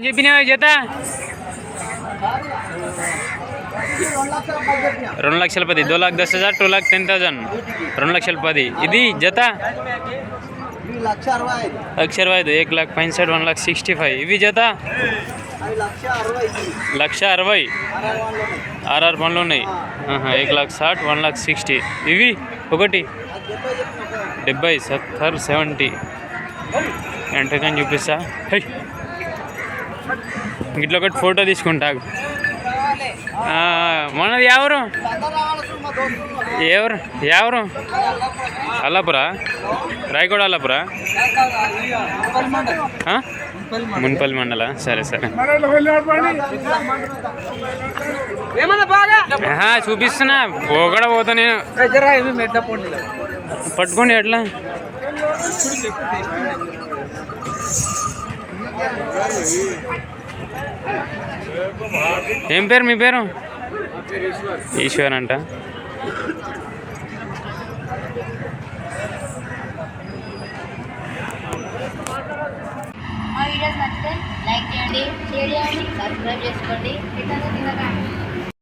ఏం చెప్పినావు చేత రెండు లక్షల పది. దో లాక్ దస్ హజార్ టూ లాక్ టెన్ థౌజండ్. రెండు లక్షల పది. ఇది జత? లక్ష అరవై ఐదు. లక్ష ఏక్ లాక్ పైన్సైడ్ వన్ లాక్ సిక్స్టీ ఫైవ్. ఇవి జత? లక్ష అరవై. ఆర్ఆర్ పనులు ఉన్నాయి. ఏక్ లాక్ సాట్ వన్ లాక్ సిక్స్టీ. ఇవి ఒకటి. డెబ్బై సత్తర్ సెవెంటీ. ఎంతకని చూపిస్తా? హై. ఇట్లా ఒకటి ఫోటో తీసుకుంటా. మనది ఎవరు? ఎవరు? ఎవరు? అల్లాపురా? రాయగూడ అల్లాపురా? మున్పల్లి మండల? సరే సరే. చూపిస్తున్నా. పోగడ పోతా నేను. పట్టుకోండి ఎట్లా? ఏం పేరు మీ పేరు? ఈశ్వర్ అంట. లైక్ చేయండి షేర్ చేయండి సబ్స్క్రైబ్ చేసుకోండి. ఇట్లా కింద